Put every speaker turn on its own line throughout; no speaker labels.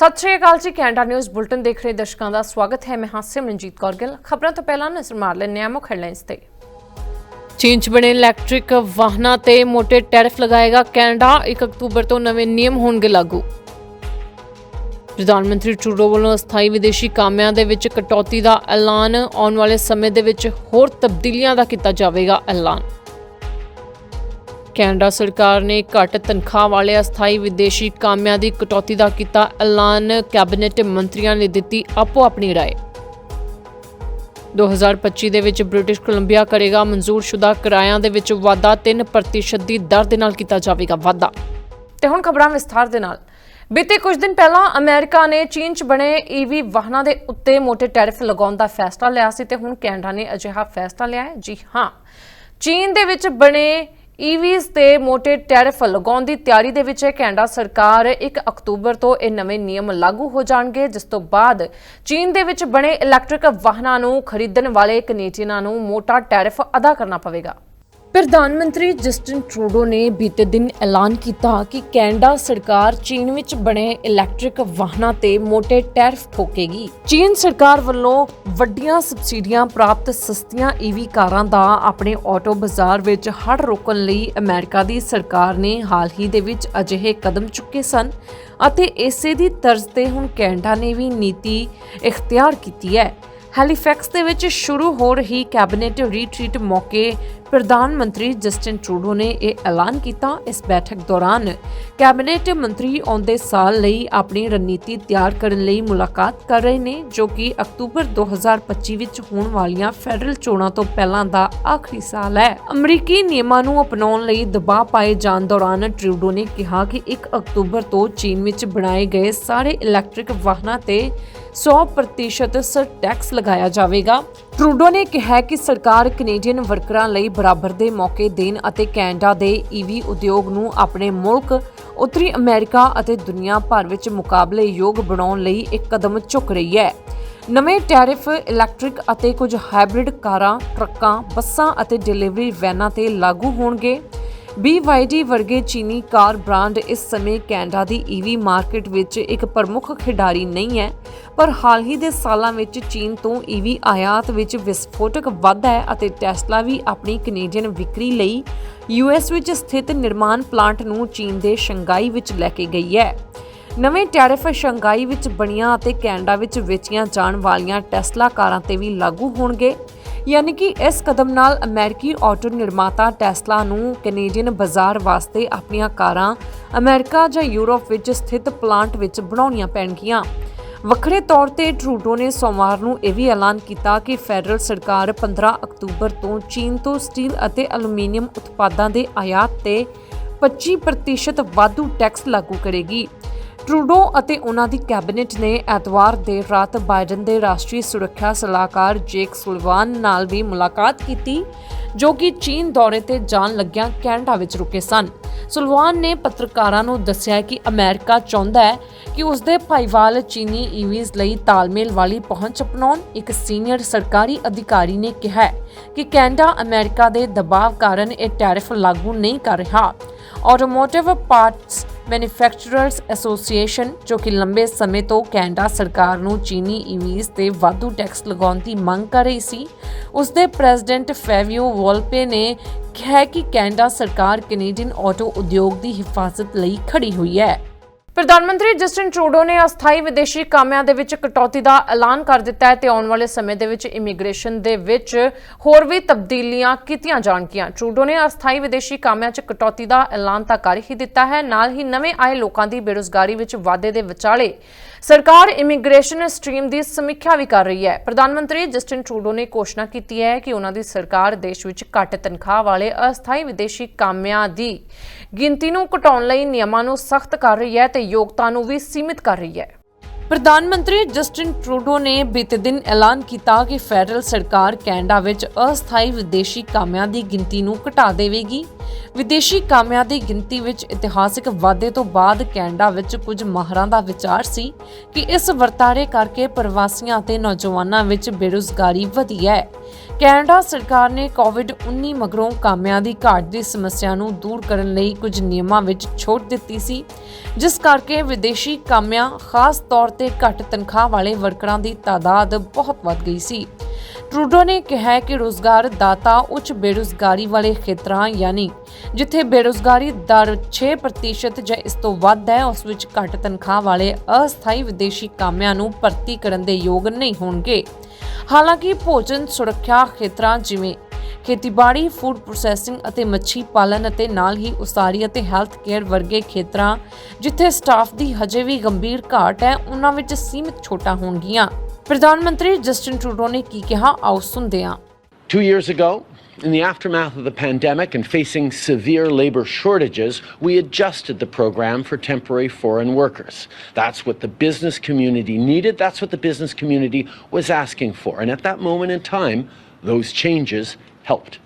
ਸਤਿ ਸ਼੍ਰੀ ਅਕਾਲ ਜੀ, Canada news bulletin ਦੇਖ ਰਹੇ ਦਰਸ਼ਕਾਂ ਦਾ ਸਵਾਗਤ ਹੈ। ਮੈਂ ਹਾਂ ਸਿਮਰਨਜੀਤ ਕੌਰ ਗਿੱਲ। ਖਬਰਾਂ ਤੋਂ ਪਹਿਲਾਂ ਨਜ਼ਰ ਮਾਰ ਲੈਂਦੇ ਹਾਂ ਮੁੱਖ ਹੈਡਲਾਈਨਸ ਤੇ। ਚੀਨ 'ਚ ਬਣੇ ਇਲੈਕਟ੍ਰਿਕ ਵਾਹਨਾਂ ਤੇ ਮੋਟੇ ਟੈਰਿਫ ਲਗਾਏਗਾ ਕੈਨੇਡਾ। 1 ਅਕਤੂਬਰ ਤੋਂ ਨਵੇਂ ਨਿਯਮ ਹੋਣਗੇ ਲਾਗੂ। ਪ੍ਰਧਾਨ ਮੰਤਰੀ ਟਰੂਡੋ ਵੱਲੋਂ ਅਸਥਾਈ ਵਿਦੇਸ਼ੀ ਕਾਮਿਆਂ ਦੇ ਵਿੱਚ ਕਟੌਤੀ ਦਾ ਐਲਾਨ। ਆਉਣ ਵਾਲੇ ਸਮੇਂ ਦੇ ਵਿੱਚ ਹੋਰ ਤਬਦੀਲੀਆਂ ਦਾ ਕੀਤਾ ਜਾਵੇਗਾ ਐਲਾਨ। ਕੈਨੇਡਾ ਸਰਕਾਰ ਨੇ ਘੱਟ ਤਨਖਾਹ ਵਾਲੇ ਅਸਥਾਈ ਵਿਦੇਸ਼ੀ ਕਾਮਿਆਂ ਦੀ ਕਟੌਤੀ ਦਾ ਕੀਤਾ ਐਲਾਨ। ਕੈਬਨਿਟ ਮੰਤਰੀਆਂ ਨੇ ਦਿੱਤੀ ਆਪੋ ਆਪਣੀ رائے 2025 ਦੇ ਵਿੱਚ ਬ੍ਰਿਟਿਸ਼ ਕੋਲੰਬੀਆ ਕਰੇਗਾ ਮਨਜ਼ੂਰਸ਼ੁਦਾ ਕਿਰਾਇਆਂ ਦੇ ਵਿੱਚ ਵਾਧਾ 3% ਦੀ ਦਰ ਦੇ ਨਾਲ ਕੀਤਾ ਜਾਵੇਗਾ ਵਾਧਾ। ਤੇ ਹੁਣ ਖਬਰਾਂ ਵਿਸਥਾਰ ਦੇ ਨਾਲ। ਬੀਤੇ ਕੁਝ ਦਿਨ ਪਹਿਲਾਂ ਅਮਰੀਕਾ ਨੇ ਚੀਨ 'ਚ ਬਣੇ ਈਵੀ ਵਾਹਨਾਂ ਦੇ ਉੱਤੇ ਮੋٹے ਟੈਰਿਫ ਲਗਾਉਣ ਦਾ ਫੈਸਲਾ ਲਿਆ ਸੀ ਤੇ ਹੁਣ ਕੈਨੇਡਾ ਨੇ ਅਜਿਹਾ ਫੈਸਲਾ ਲਿਆ ਹੈ। ਜੀ ਹਾਂ, ਚੀਨ ਦੇ ਵਿੱਚ ਬਣੇ ਈਵੀਜ਼ ਤੇ ਮੋਟੇ ਟੈਰਿਫ ਲਗਾਉਣ ਦੀ ਤਿਆਰੀ ਦੇ ਵਿੱਚ ਹੈ। ਕੈਨੇਡਾ ਸਰਕਾਰ 1 ਅਕਤੂਬਰ ਤੋਂ ਇਹ ਨਵੇਂ ਨਿਯਮ ਲਾਗੂ ਹੋ ਜਾਣਗੇ, ਜਿਸ ਤੋਂ ਬਾਅਦ ਚੀਨ ਦੇ ਵਿੱਚ ਬਣੇ ਇਲੈਕਟ੍ਰਿਕ ਵਾਹਨਾਂ ਨੂੰ ਖਰੀਦਣ ਵਾਲੇ ਕੈਨੇਡੀਅਨਾਂ ਨੂੰ ਮੋਟਾ ਟੈਰਿਫ ਅਦਾ ਕਰਨਾ ਪਵੇਗਾ। ਪ੍ਰਧਾਨ ਮੰਤਰੀ ਜਸਟਿਨ ਟਰੂਡੋ ਨੇ ਬੀਤੇ ਦਿਨ ਐਲਾਨ ਕੀਤਾ ਕਿ ਕੈਨੇਡਾ ਸਰਕਾਰ ਚੀਨ ਵਿੱਚ ਬਣੇ ਇਲੈਕਟ੍ਰਿਕ ਵਾਹਨਾਂ ਤੇ ਮੋٹے ਟੈਰਿਫ ਠੋਕੇਗੀ। ਚੀਨ ਸਰਕਾਰ ਵੱਲੋਂ ਵੱਡੀਆਂ ਸਬਸਿਡੀਆਂ ਪ੍ਰਾਪਤ ਸਸਤੀਆਂ ਈਵੀ ਕਾਰਾਂ ਦਾ ਆਪਣੇ ਆਟੋ ਬਾਜ਼ਾਰ ਵਿੱਚ ਹੜ ਰੋਕਣ ਲਈ ਅਮਰੀਕਾ ਦੀ ਸਰਕਾਰ ਨੇ ਹਾਲ ਹੀ ਦੇ ਵਿੱਚ ਅਜਿਹੇ ਕਦਮ ਚੁੱਕੇ ਸਨ ਅਤੇ ਇਸੇ ਦੀ ਤਰਜ਼ ਤੇ ਹੁਣ ਕੈਨੇਡਾ ਨੇ ਵੀ ਨੀਤੀ ਇਖਤਿਆਰ ਕੀਤੀ ਹੈ। ਹੈਲੀਫੈਕਸ ਦੇ ਵਿੱਚ ਸ਼ੁਰੂ ਹੋ ਰਹੀ ਕੈਬਨਿਟ ਰੀਟਰੀਟ ਮੌਕੇ ਪ੍ਰਧਾਨ ਮੰਤਰੀ ਜਸਟਿਨ ਟਰੂਡੋ ਨੇ ਇਹ ਐਲਾਨ ਕੀਤਾ ਇਸ ਬੈਠਕ ਦੌਰਾਨ। ਕੈਬਨਿਟ ਮੰਤਰੀ ਆਉਂਦੇ ਸਾਲ ਲਈ ਆਪਣੀ ਰਣਨੀਤੀ ਤਿਆਰ ਕਰਨ ਲਈ ਮੁਲਾਕਾਤ ਕਰ ਰਹੇ ਨੇ, ਜੋ ਕਿ ਅਕਤੂਬਰ 2025 ਵਿੱਚ ਹੋਣ ਵਾਲੀਆਂ ਫੈਡਰਲ ਚੋਣਾਂ ਤੋਂ ਪਹਿਲਾਂ ਦਾ ਆਖਰੀ ਸਾਲ ਹੈ। ਅਮਰੀਕੀ ਨਿਯਮਾਂ ਨੂੰ ਅਪਣਾਉਣ ਲਈ ਦਬਾਅ ਪਾਏ ਜਾਣ ਦੌਰਾਨ ਟਰੂਡੋ ਨੇ ਕਿਹਾ ਕਿ 1 ਅਕਤੂਬਰ ਤੋਂ ਚੀਨ ਵਿੱਚ ਬਣਾਏ ਗਏ ਸਾਰੇ ਇਲੈਕਟ੍ਰਿਕ ਵਾਹਨਾਂ ਤੇ 100% ਸਰ ਟੈਕਸ ਲਗਾਇਆ ਜਾਵੇਗਾ। ਟਰੂਡੋ ਨੇ ਕਿਹਾ ਕਿ ਸਰਕਾਰ ਕੈਨੇਡੀਅਨ ਵਰਕਰਾਂ ਲਈ ਬਰਾਬਰ ਦੇ ਮੌਕੇ ਦੇਣ ਅਤੇ ਕੈਨੇਡਾ ਦੇ ਈਵੀ ਉਦਯੋਗ ਨੂੰ ਆਪਣੇ ਮੁਲਕ, ਉੱਤਰੀ ਅਮਰੀਕਾ ਅਤੇ ਦੁਨੀਆ ਭਰ ਵਿੱਚ ਮੁਕਾਬਲੇ ਯੋਗ ਬਣਾਉਣ ਲਈ ਇੱਕ ਕਦਮ ਚੁੱਕ ਰਹੀ ਹੈ। ਨਵੇਂ ਟੈਰਿਫ, ਇਲੈਕਟ੍ਰਿਕ ਅਤੇ ਕੁਝ ਹਾਈਬ੍ਰਿਡ ਕਾਰਾਂ, ਟਰੱਕਾਂ, ਬੱਸਾਂ ਅਤੇ ਡਿਲੀਵਰੀ ਵੈਨਾਂ ਤੇ ਲਾਗੂ ਹੋਣਗੇ। BYD ਵਰਗੇ ਚੀਨੀ ਕਾਰ ਬ੍ਰਾਂਡ ਇਸ ਸਮੇਂ ਕੈਨੇਡਾ ਦੀ EV ਮਾਰਕੀਟ ਵਿੱਚ ਇੱਕ ਪ੍ਰਮੁੱਖ ਖਿਡਾਰੀ ਨਹੀਂ ਹੈ, ਪਰ ਹਾਲ ਹੀ ਦੇ ਸਾਲਾਂ ਵਿੱਚ ਚੀਨ ਤੋਂ EV ਆਯਾਤ ਵਿੱਚ ਵਿਸਫੋਟਕ ਵਾਧਾ ਹੈ ਅਤੇ ਟੈਸਲਾ ਵੀ ਆਪਣੀ ਕੈਨੇਡੀਅਨ ਵਿਕਰੀ ਲਈ US ਵਿੱਚ ਸਥਿਤ ਨਿਰਮਾਣ ਪਲਾਂਟ ਨੂੰ ਚੀਨ ਦੇ ਸ਼ੰਘਾਈ ਵਿੱਚ ਲੈ ਕੇ ਗਈ ਹੈ। ਨਵੇਂ ਟੈਰਿਫ ਸ਼ੰਘਾਈ ਵਿੱਚ ਬਣੀਆਂ ਅਤੇ ਕੈਨੇਡਾ ਵਿੱਚ ਵੇਚੀਆਂ ਜਾਣ ਵਾਲੀਆਂ ਟੈਸਲਾ ਕਾਰਾਂ ਤੇ ਵੀ ਲਾਗੂ ਹੋਣਗੇ। ਯਾਨੀ ਕਿ ਇਸ ਕਦਮ ਨਾਲ ਅਮਰੀਕੀ ਆਟੋ ਨਿਰਮਾਤਾ ਟੈਸਲਾ ਨੂੰ ਕੈਨੇਡੀਅਨ ਬਾਜ਼ਾਰ ਵਾਸਤੇ ਆਪਣੀਆਂ ਕਾਰਾਂ ਅਮਰੀਕਾ ਜਾਂ ਯੂਰਪ ਵਿੱਚ ਸਥਿਤ ਪਲਾਂਟ ਵਿੱਚ ਬਣਾਉਣੀਆਂ ਪੈਣਗੀਆਂ। ਵੱਖਰੇ ਤੌਰ ਤੇ ਟਰੂਡੋ ਨੇ ਸੋਮਵਾਰ ਨੂੰ ਇਹ ਵੀ ਐਲਾਨ ਕੀਤਾ ਕਿ ਫੈਡਰਲ ਸਰਕਾਰ 15 ਅਕਤੂਬਰ ਤੋਂ ਚੀਨ ਤੋਂ ਸਟੀਲ ਅਤੇ ਐਲੂਮੀਨੀਅਮ ਉਤਪਾਦਾਂ ਦੇ ਆਯਾਤ ਤੇ 25% ਵਾਧੂ ਟੈਕਸ ਲਾਗੂ ਕਰੇਗੀ। ਟਰੂਡੋ ਅਤੇ ਉਹਨਾਂ ਦੀ ਕੈਬਨਿਟ ਨੇ ਐਤਵਾਰ ਦੇਰ ਰਾਤ ਬਾਈਡਨ ਦੇ ਰਾਸ਼ਟਰੀ ਸੁਰੱਖਿਆ ਸਲਾਹਕਾਰ ਜੇਕ ਸੁਲਵਾਨ ਨਾਲ ਵੀ ਮੁਲਾਕਾਤ ਕੀਤੀ, ਜੋ ਕਿ ਚੀਨ ਦੌਰੇ ਤੇ ਜਾਣ ਲੱਗਿਆਂ ਕੈਨੇਡਾ ਵਿੱਚ ਰੁਕੇ ਸਨ। ਸੁਲਵਾਨ ਨੇ ਪੱਤਰਕਾਰਾਂ ਨੂੰ ਦੱਸਿਆ ਕਿ ਅਮਰੀਕਾ ਚਾਹੁੰਦਾ ਹੈ ਕਿ ਉਸ ਦੇ ਭਾਈਵਾਲ ਚੀਨੀ ਈਵੀਜ਼ ਲਈ ਤਾਲਮੇਲ ਵਾਲੀ ਪਹੁੰਚ ਅਪਣਾਉਣ, ਇੱਕ ਸੀਨੀਅਰ ਸਰਕਾਰੀ ਅਧਿਕਾਰੀ ਨੇ ਕਿਹਾ ਕਿ ਕੈਨੇਡਾ ਅਮਰੀਕਾ ਦੇ ਦਬਾਅ ਕਾਰਨ ਇਹ ਟੈਰਿਫ ਲਾਗੂ ਨਹੀਂ ਕਰ ਰਿਹਾ। ਆਟੋਮੋਟਿਵ ਪਾਰਟਸ ਮੈਨੂਫੈਕਚਰਰਸ ਐਸੋਸੀਏਸ਼ਨ ਜੋ ਕਿ ਲੰਬੇ ਸਮੇਂ ਤੋਂ ਕੈਨੇਡਾ ਸਰਕਾਰ ਨੂੰ ਚੀਨੀ ਈਵੀਜ਼ ਤੇ ਵਾਧੂ ਟੈਕਸ ਲਗਾਉਣ ਦੀ ਮੰਗ ਕਰ ਰਹੀ ਸੀ ਉਸ ਦੇ ਪ੍ਰੈਜ਼ੀਡੈਂਟ ਫੈਵਿਓ ਵੋਲਪੇ ਨੇ ਕਿਹਾ ਕਿ ਕੈਨੇਡਾ ਸਰਕਾਰ ਕੈਨੇਡੀਅਨ ਆਟੋ ਉਦਯੋਗ ਦੀ ਹਿਫਾਜ਼ਤ ਲਈ ਖੜੀ ਹੋਈ ਹੈ। ਪ੍ਰਧਾਨ ਮੰਤਰੀ ਜਸਟਿਨ ਟਰੂਡੋ ਨੇ ਅਸਥਾਈ ਵਿਦੇਸ਼ੀ ਕਾਮਿਆਂ ਦੇ ਵਿੱਚ ਕਟੌਤੀ ਦਾ ਐਲਾਨ ਕਰ ਦਿੱਤਾ ਹੈ ਤੇ ਆਉਣ ਵਾਲੇ ਸਮੇਂ ਦੇ ਵਿੱਚ ਇਮੀਗ੍ਰੇਸ਼ਨ ਦੇ ਵਿੱਚ ਹੋਰ ਵੀ ਤਬਦੀਲੀਆਂ ਕੀਤੀਆਂ ਜਾਣਗੀਆਂ। ਟਰੂਡੋ ਨੇ ਅਸਥਾਈ ਵਿਦੇਸ਼ੀ ਕਾਮਿਆਂ 'ਚ ਕਟੌਤੀ ਦਾ ਐਲਾਨ ਤਾਂ ਕਰ ਹੀ ਦਿੱਤਾ ਹੈ। ਨਾਲ ਹੀ ਨਵੇਂ ਆਏ ਲੋਕਾਂ ਦੀ ਬੇਰੁਜ਼ਗਾਰੀ ਵਿੱਚ ਵਾਧੇ ਦੇ ਵਿਚਾਲੇ ਸਰਕਾਰ ਇਮੀਗ੍ਰੇਸ਼ਨ ਸਟ੍ਰੀਮ ਦੀ ਸਮੀਖਿਆ ਵੀ ਕਰ ਰਹੀ ਹੈ। ਪ੍ਰਧਾਨ ਮੰਤਰੀ ਜਸਟਿਨ ਟਰੂਡੋ ਨੇ ਘੋਸ਼ਣਾ ਕੀਤੀ ਹੈ ਕਿ ਉਹਨਾਂ ਦੀ ਸਰਕਾਰ ਦੇਸ਼ ਵਿੱਚ ਘੱਟ ਤਨਖਾਹ ਵਾਲੇ ਅਸਥਾਈ ਵਿਦੇਸ਼ੀ ਕਾਮਿਆਂ ਦੀ ਗਿਣਤੀ ਨੂੰ ਘਟਾਉਣ ਲਈ ਨਿਯਮਾਂ ਨੂੰ ਸਖਤ ਕਰ ਰਹੀ ਹੈ ਤੇ ਯੋਗਤਾ ਨੂੰ ਵੀ ਸੀਮਿਤ ਕਰ ਰਹੀ ਹੈ। ਪ੍ਰਧਾਨ ਮੰਤਰੀ ਜਸਟਿਨ ਟਰੂਡੋ ਨੇ ਬੀਤੇ ਦਿਨ ਐਲਾਨ ਕੀਤਾ ਕਿ ਫੈਡਰਲ ਸਰਕਾਰ ਕੈਨੇਡਾ ਵਿੱਚ ਅਸਥਾਈ ਵਿਦੇਸ਼ੀ ਕਾਮਿਆਂ ਦੀ ਗਿਣਤੀ ਨੂੰ ਘਟਾ ਦੇਵੇਗੀ। ਵਿਦੇਸ਼ੀ ਕਾਮਿਆਂ ਦੀ ਗਿਣਤੀ ਵਿੱਚ ਇਤਿਹਾਸਕ ਵਾਧੇ ਤੋਂ ਬਾਅਦ ਕੈਨੇਡਾ ਵਿੱਚ ਕੁਝ ਮਾਹਰਾਂ ਦਾ ਵਿਚਾਰ ਸੀ ਕਿ ਇਸ ਵਰਤਾਰੇ ਕਰਕੇ ਪ੍ਰਵਾਸੀਆਂ ਅਤੇ ਨੌਜਵਾਨਾਂ ਵਿੱਚ ਬੇਰੁਜ਼ਗਾਰੀ ਵਧੀ ਹੈ। ਕੈਨੇਡਾ ਸਰਕਾਰ ਨੇ ਕੋਵਿਡ-19 ਮਗਰੋਂ ਕਾਮਿਆਂ ਦੀ ਘਾਟ ਦੀ ਸਮੱਸਿਆ ਨੂੰ ਦੂਰ ਕਰਨ ਲਈ ਕੁਝ ਨਿਯਮਾਂ ਵਿੱਚ ਛੋਟ ਦਿੱਤੀ ਸੀ, ਜਿਸ ਕਰਕੇ ਵਿਦੇਸ਼ੀ ਕਾਮਿਆਂ ਖਾਸ ਤੌਰ ਤੇ ਘੱਟ ਤਨਖਾਹ ਵਾਲੇ ਵਰਕਰਾਂ ਦੀ ਤਾਦਾਦ ਬਹੁਤ ਵੱਧ ਗਈ ਸੀ। ਟਰੂਡੋ ਨੇ ਕਿਹਾ ਕਿ ਰੋਜ਼ਗਾਰ ਦਾਤਾ ਉੱਚ ਬੇਰੁਜ਼ਗਾਰੀ ਵਾਲੇ ਖੇਤਰਾਂ, ਯਾਨੀ ਜਿੱਥੇ ਬੇਰੁਜ਼ਗਾਰੀ ਦਰ 6% ਜਾਂ ਇਸ ਤੋਂ ਵੱਧ ਹੈ, ਉਸ ਵਿੱਚ ਘੱਟ ਤਨਖਾਹ ਵਾਲੇ ਅਸਥਾਈ ਵਿਦੇਸ਼ੀ ਕਾਮਿਆਂ ਨੂੰ ਭਰਤੀ ਕਰਨ ਦੇ ਯੋਗ ਨਹੀਂ ਹੋਣਗੇ। ਹਾਲਾਂਕਿ ਭੋਜਨ ਸੁਰੱਖਿਆ ਖੇਤਰਾਂ ਜਿਵੇਂ ਖੇਤੀਬਾੜੀ, ਫੂਡ ਪ੍ਰੋਸੈਸਿੰਗ ਅਤੇ ਮੱਛੀ ਪਾਲਣ ਅਤੇ ਨਾਲ ਹੀ ਉਸਾਰੀ ਅਤੇ ਹੈਲਥ ਕੇਅਰ ਵਰਗੇ ਖੇਤਰਾਂ ਜਿੱਥੇ ਸਟਾਫ ਦੀ ਹਜੇ ਵੀ ਗੰਭੀਰ ਘਾਟ ਹੈ, ਉਹਨਾਂ ਵਿੱਚ ਸੀਮਿਤ ਛੋਟਾਂ ਹੋਣਗੀਆਂ। ਪ੍ਰਧਾਨ ਮੰਤਰੀ ਜਸਟਿਨ ਟਰੂਡੋ ਨੇ ਕੀ ਕਿਹਾ ਆਓ ਸੁਣਦੇ ਹਾਂ
Two years ago, in the aftermath of the pandemic and facing severe labor shortages, we adjusted the program for temporary foreign workers. That's what the business community needed. That's what the business community was asking for. And at that moment in time, those changes helped.